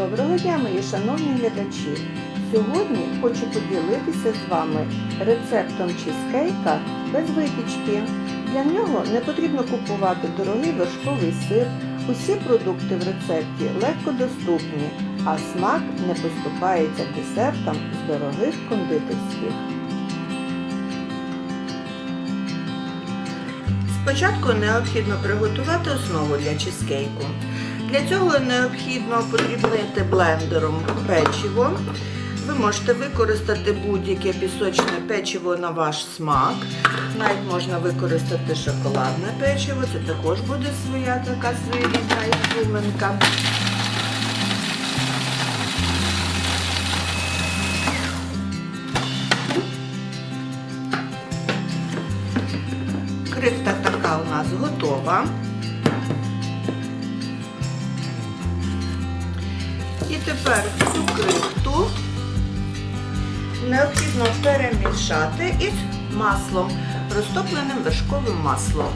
Доброго дня, мої шановні глядачі! Сьогодні хочу поділитися з вами рецептом чизкейка без випічки. Для нього не потрібно купувати дорогий вершковий сир. Усі продукти в рецепті легко доступні, а смак не поступається десертам з дорогих кондитерських. Спочатку необхідно приготувати основу для чизкейку. Для цього необхідно подрібнити блендером печиво. Ви можете використати будь-яке пісочне печиво на ваш смак. Навіть можна використати шоколадне печиво, це також буде своя така своєрідна інструментка. Крихта така у нас готова. Тепер цю крихту необхідно перемішати із маслом, розтопленим вершковим маслом.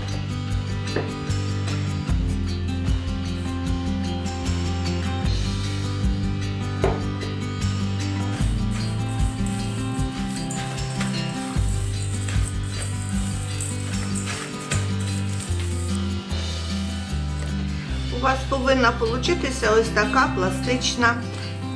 у вас повинна получитися ось така пластична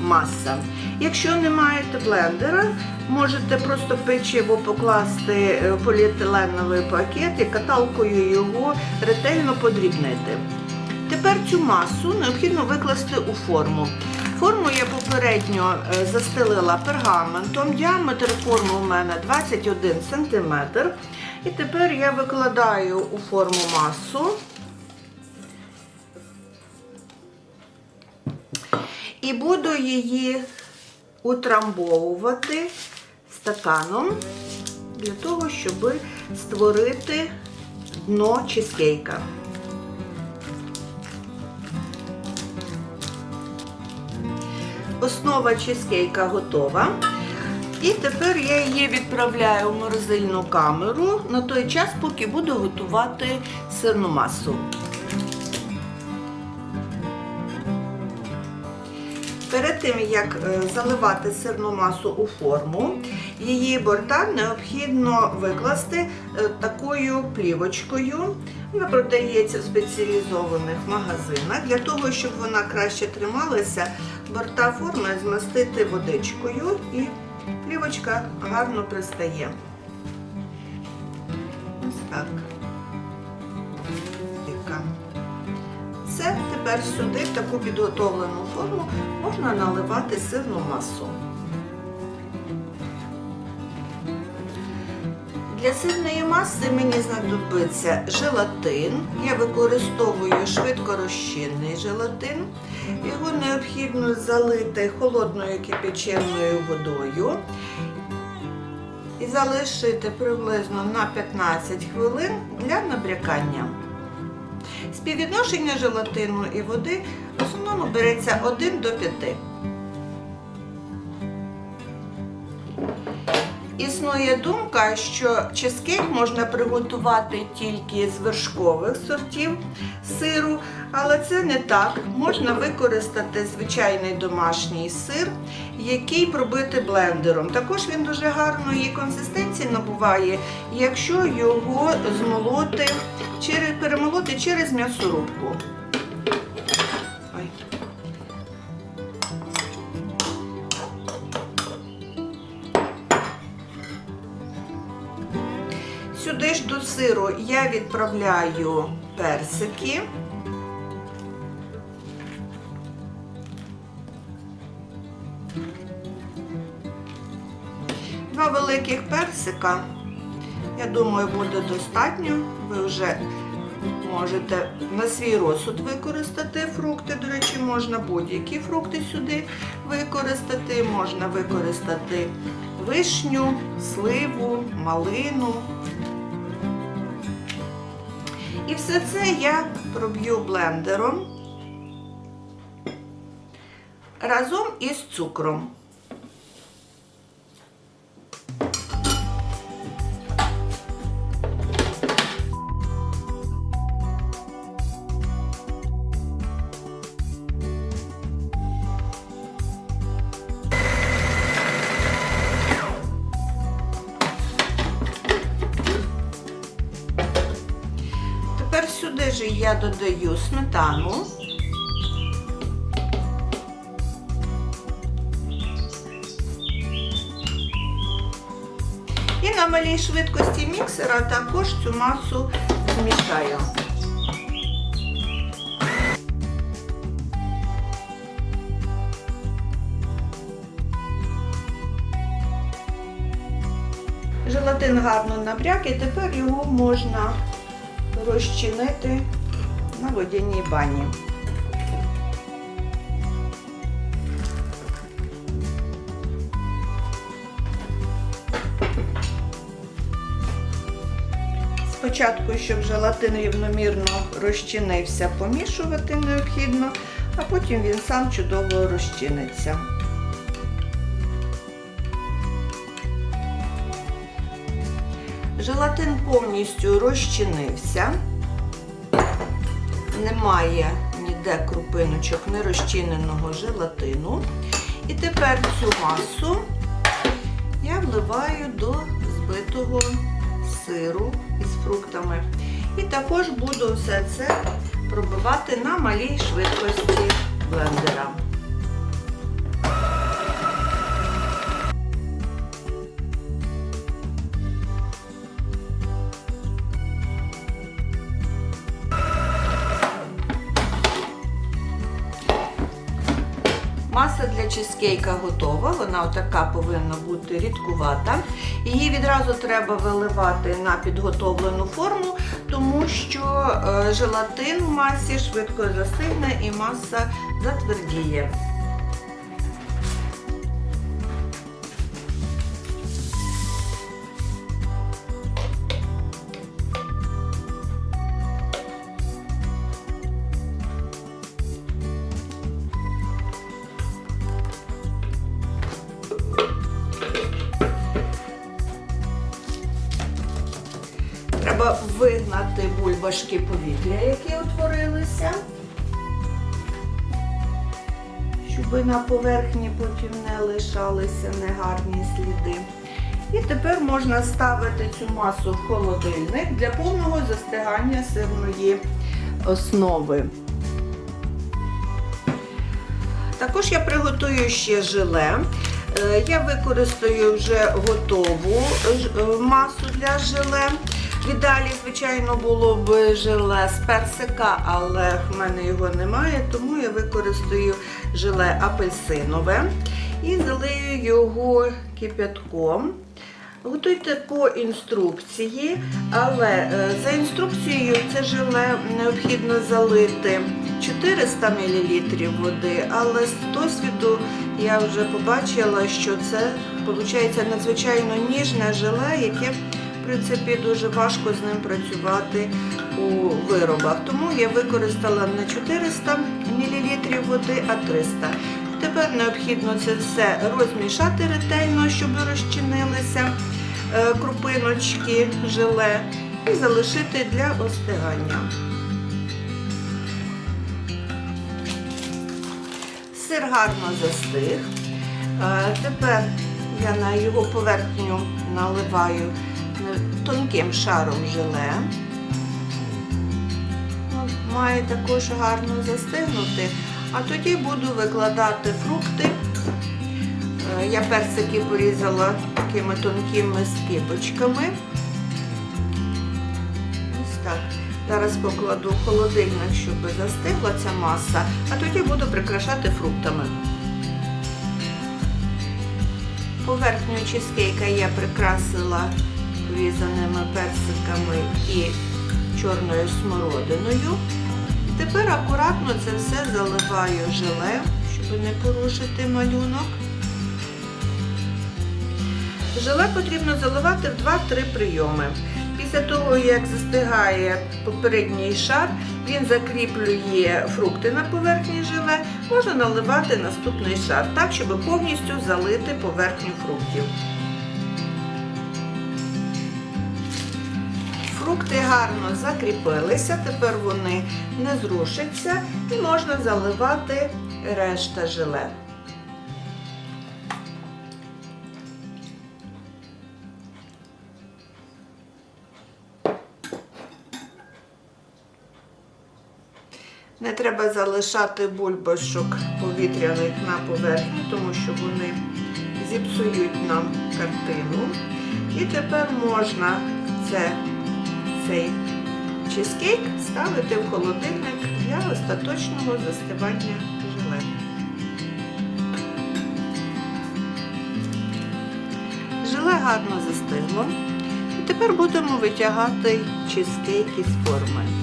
маса. Якщо не маєте блендера, можете просто печиво покласти в поліетиленовий пакет і каталкою його ретельно подрібнити. Тепер цю масу необхідно викласти у форму. Форму я попередньо е, застелила пергаментом. Діаметр форми у мене 21 см. І тепер я викладаю у форму масу. І буду її утрамбовувати стаканом для того, щоб створити дно чизкейка. Основа чизкейка готова. І тепер я її відправляю в морозильну камеру на той час, поки буду готувати сирну масу. Перед тим, як е, заливати сирну масу у форму, її борта необхідно викласти е, такою плівочкою. Вона продається в спеціалізованих магазинах. Для того, щоб вона краще трималася, борта форми змастити водичкою і плівочка гарно пристає. Ось так. Все, тепер сюди, в таку підготовлену форму, можна наливати сирну масу. Для сирної маси мені знадобиться желатин. Я використовую швидкорозчинний желатин. Його необхідно залити холодною кипяченою водою і залишити приблизно на 15 хвилин для набрякання. Співвідношення желатину і води в основному береться 1 до 5. Існує думка, що чизкейк можна приготувати тільки з вершкових сортів сиру, але це не так. Можна використати звичайний домашній сир, який пробити блендером. Також він дуже гарної консистенції набуває, якщо його змолоти, через, перемолоти через м'ясорубку. Сюди ж до сиру я відправляю персики. Два великих персика, я думаю, буде достатньо. Ви вже можете на свій розсуд використати фрукти. До речі, можна будь-які фрукти сюди використати, можна використати вишню, сливу, малину. І все це я проб'ю блендером разом із цукром. Додаю сметану. І на малій швидкості міксера також цю масу змішаю. Желатин гарно набряк і тепер його можна розчинити на водяній бані. Спочатку, щоб желатин рівномірно розчинився, помішувати необхідно, а потім він сам чудово розчиниться. Желатин повністю розчинився. Немає ніде крупиночок нерозчиненого желатину. І тепер цю масу я вливаю до збитого сиру із фруктами. І також буду все це пробивати на малій швидкості блендера. Чизкейка готова, вона отака повинна бути рідкувата. Її відразу треба виливати на підготовлену форму, тому що е, желатин в масі швидко засигне і маса затвердіє. Бульбашки повітря, які утворилися, щоб на поверхні потім не лишалися негарні сліди. І тепер можна ставити цю масу в холодильник для повного застигання сирної основи. Також я приготую ще желе. Е, Я використаю вже готову е, масу для желе. Ідеалі, звичайно, було б желе з персика, але в мене його немає, тому я використаю желе апельсинове і залию його кип'ятком. Готуйте по інструкції, але е, за інструкцією це желе необхідно залити 400 мл води, але з досвіду я вже побачила, що це виходить надзвичайно ніжне желе, яке принципі дуже важко з ним працювати у виробах. Тому я використала не 400 мл води, а 300 Тепер необхідно це все розмішати ретельно, щоб розчинилися е, крупиночки желе і залишити для остигання. Сир гарно застиг. Е, Тепер я на його поверхню наливаю тонким шаром желе. Ну, Має також гарно застигнути. А тоді буду викладати фрукти. Е, Я персики порізала такими тонкими скибочками. Ось так. Зараз покладу в холодильник, щоб застигла ця маса, а тоді буду прикрашати фруктами. Поверхню чизкейка я прикрасила порізаними персиками і чорною смородиною. Тепер акуратно це все заливаю желе, щоб не порушити малюнок. Желе потрібно заливати в 2-3 прийоми. Після того, як застигає попередній шар, він закріплює фрукти на поверхні желе, можна наливати наступний шар, так, щоб повністю залити поверхню фруктів. Фрукти гарно закріпилися, тепер вони не зрушаться і можна заливати решта желе. Не треба залишати бульбашок повітряних на поверхні, тому що вони зіпсують нам картину. І тепер можна це, цей чизкейк ставити в холодильник для остаточного застивання желе. Желе гарно застигло. І тепер будемо витягати чизкейк із форми.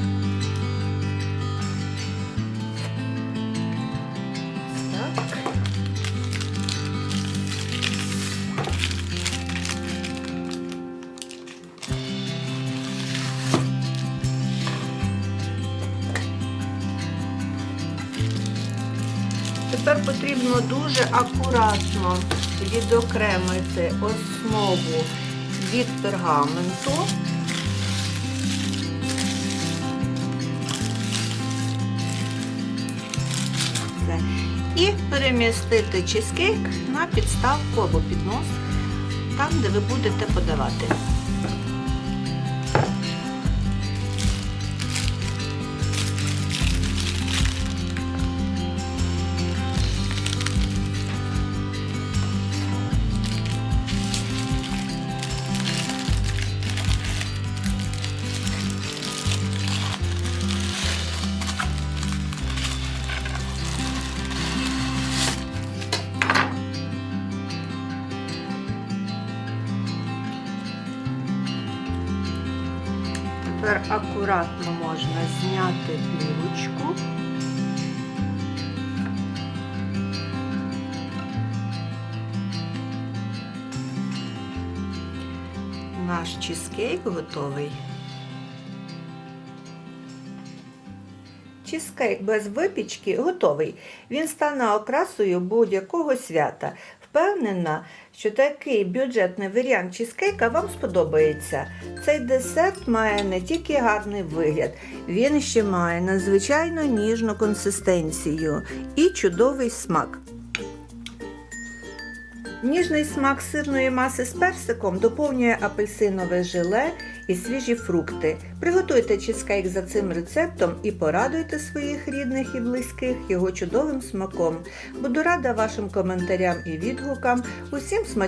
Тепер потрібно дуже акуратно відокремити основу від пергаменту. І перемістити чизкейк на підставку або піднос, там, де ви будете подавати. Акуратно можна зняти плівочку. Наш чизкейк готовий. Чизкейк без випічки готовий. Він стане окрасою будь-якого свята. Впевнена, що такий бюджетний варіант чизкейка вам сподобається. Цей десерт має не тільки гарний вигляд, він ще має надзвичайно ніжну консистенцію і чудовий смак. Ніжний смак сирної маси з персиком доповнює апельсинове желе і свіжі фрукти. Приготуйте чизкейк за цим рецептом і порадуйте своїх рідних і близьких його чудовим смаком. Буду рада вашим коментарям і відгукам. Усім смачного!